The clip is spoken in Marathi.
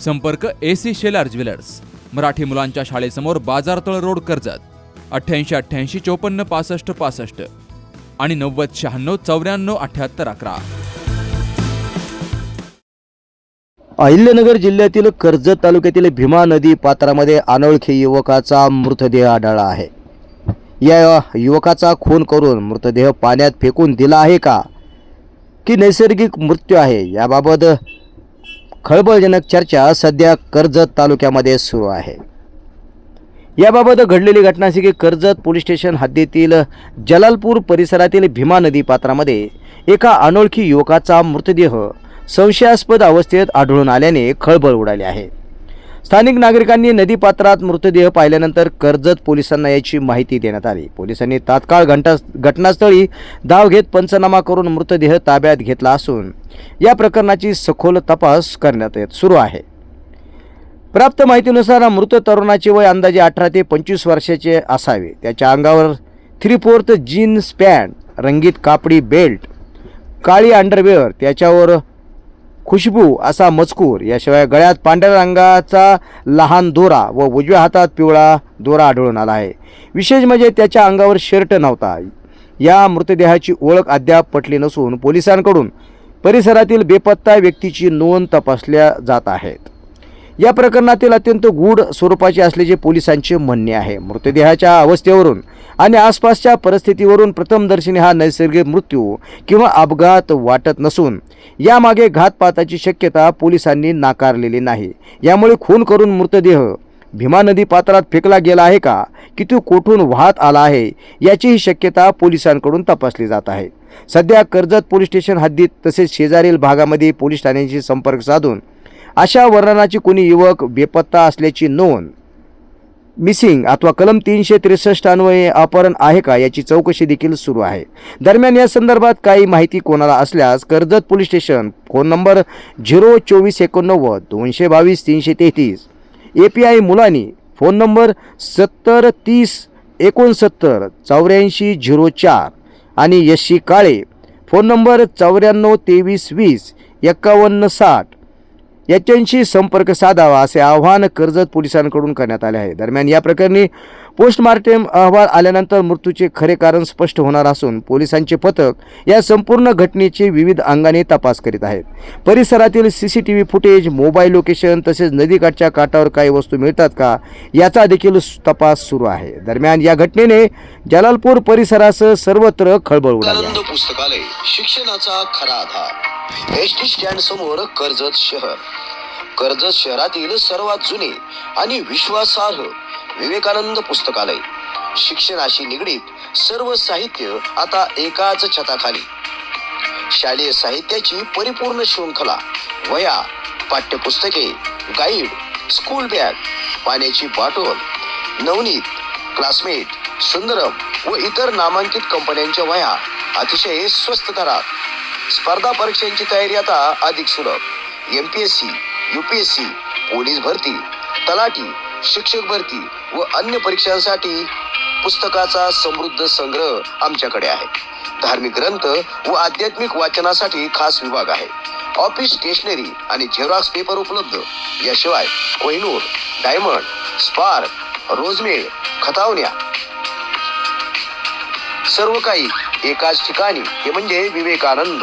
संपर्क A C Shelar jewellers Marathi मुलांच्या शाळेसमोर बाजारतळ रोड कर्जत. अठ्ठ्याऐंशी अठ्ठ्याऐंशी चोपन्न पासष्ट पासष्ट. आणि नव्वद शहाण्णव चौऱ्याण्णव अठ्ठ्याहत्तर अकरा. अहिल्यानगर जिल्ह्यातील कर्जत तालुक्यातील भीमा नदी पात्रामध्ये अनोळखी युवकाचा मृतदेह आढळला आहे. या युवकाचा खून करून मृतदेह पाण्यात फेकून दिला आहे का? की नैसर्गिक मृत्यू आहे? याबाबत खळबळजनक चर्चा सध्या कर्जत तालुक्यामध्ये सुरू आहे. याबाबत घडलेली घटना अशी की कर्जत पोलीस स्टेशन हद्दीतील जलालपूर परिसरातील भीमा नदी पात्रामध्ये एका अनोळखी युवकाचा मृतदेह संशयास्पद अवस्थेत आढळून आल्याने खळबळ उडाली आहे. स्थानिक नागरिकांनी नदीपात्रात मृतदेह पाहिल्यानंतर कर्जत पोलिसांना याची माहिती देण्यात आली. पोलिसांनी तात्काळ घंटा घटनास्थळी धाव घेत पंचनामा करून मृतदेह ताब्यात घेतला असून या प्रकरणाची सखोल तपास करण्यात येत सुरू आहे. प्राप्त माहितीनुसार मृत तरुणाचे वय अंदाजे अठरा ते पंचवीस वर्षाचे असावे. त्याच्या अंगावर थ्री फोर्थ जीन्स पॅन्ट रंगीत कापडी बेल्ट काळी अंडरवेअर त्याच्यावर खुशबू असा मजकूर. याशिवाय गळ्यात पांढऱ्या रंगाचा लहान दोरा व उजव्या हातात पिवळा दोरा आढळून आला आहे. विशेष म्हणजे त्याच्या अंगावर शर्ट नव्हता. या मृतदेहाची ओळख अद्याप पटली नसून पोलिसांकडून परिसरातील बेपत्ता व्यक्तीची नोंद तपासल्या जात आहेत. या प्रकरणातील अत्यंत गूढ स्वरूपाचे असल्याचे पोलिसांचे म्हणणे आहे. मृतदेहाच्या अवस्थेवरून आणि आसपासच्या परिस्थितीवरून प्रथमदर्शनी हा नैसर्गिक मृत्यू किंवा अपघात वाटत नसून यामागे घातपाताची शक्यता पोलिसांनी नाकारलेली नाही. यामुळे खून करून मृतदेह भीमा नदी पात्रात फेकला गेला आहे का की तो कोठून वाहत आला आहे याचीही शक्यता पोलिसांकडून तपासली जात आहे. सध्या कर्जत पोलीस स्टेशन हद्दीत तसेच शेजारील भागामध्ये पोलीस ठाण्यांशी संपर्क साधून अशा वर्णनाची कोणी युवक बेपत्ता असल्याची नोंद मिसिंग अथवा कलम तीनशे त्रेसष्ट अन्वये अपहरण आहे का याची चौकशी देखील सुरू आहे. दरम्यान या संदर्भात काही माहिती कोणाला असल्यास Karjat police station phone number zero चोवीस एकोणनव्वद दोनशे बावीस तीनशे तेहतीस. A P I Mulani phone number सत्तर तीस एकोणसत्तर चौऱ्याऐंशी झिरो चार. आणि यशी काळे फोन नंबर चौऱ्याण्णव तेवीस वीस एक्कावन्न साठ. याच्यांशी संपर्क साधावा असे आवाहन कर्जत पोलिसांकडून करण्यात आले आहे. दरम्यान या प्रकरणी पोस्टमार्टम अहवाल आल्यानंतर मृत्यूचे खरे कारण स्पष्ट होणार असून पोलिसांचे पथक या संपूर्ण घटनेचे विविध अंगाने तपास करीत आहेत. परिसरातील C C T V footage mobile location तसेच नदीकाठच्या काठावर काही वस्तू मिळतात का याचा देखील तपास सुरू आहे. दरम्यान या घटनेने जलालपूर परिसरासह सर्वत्र खळबळ उडाली आहे. पुस्तकालय शिक्षणाचा खरा आधार. एस टी स्टँड समोर कर्जत शहर. कर्जत शहरातील सर्वात जुने आणि विश्वासार्ह विवेकानंद पुस्तकालय. शिक्षणाशी निगडीत सर्व साहित्य आता एकाच छताखाली. शालेय साहित्याची परिपूर्ण शृंखला वया पाठ्यपुस्तके गाईड स्कूल बॅग पाण्याची बाटोल नवनीत क्लासमेट सुंदरम व इतर नामांकित कंपन्यांच्या वया अतिशय स्वस्त दरात स्पर्धा परीक्षांची तयारी आता अधिक सुलभ. M P S C U P S C police भरती तलाठी शिक्षक भरती व अन्य परीक्षांसाठी पुस्तकाचा समृद्ध संग्रह आमच्याकडे आहे. धार्मिक ग्रंथ व आध्यात्मिक वाचनासाठी खास विभाग आहे. ऑफिस स्टेशनरी आणि झेरॉक्स पेपर उपलब्ध. याशिवाय कोहिनूर डायमंड स्पार्क रोजमेळ खतावण्या सर्व काही एकाच ठिकाणी. हे म्हणजे विवेकानंद.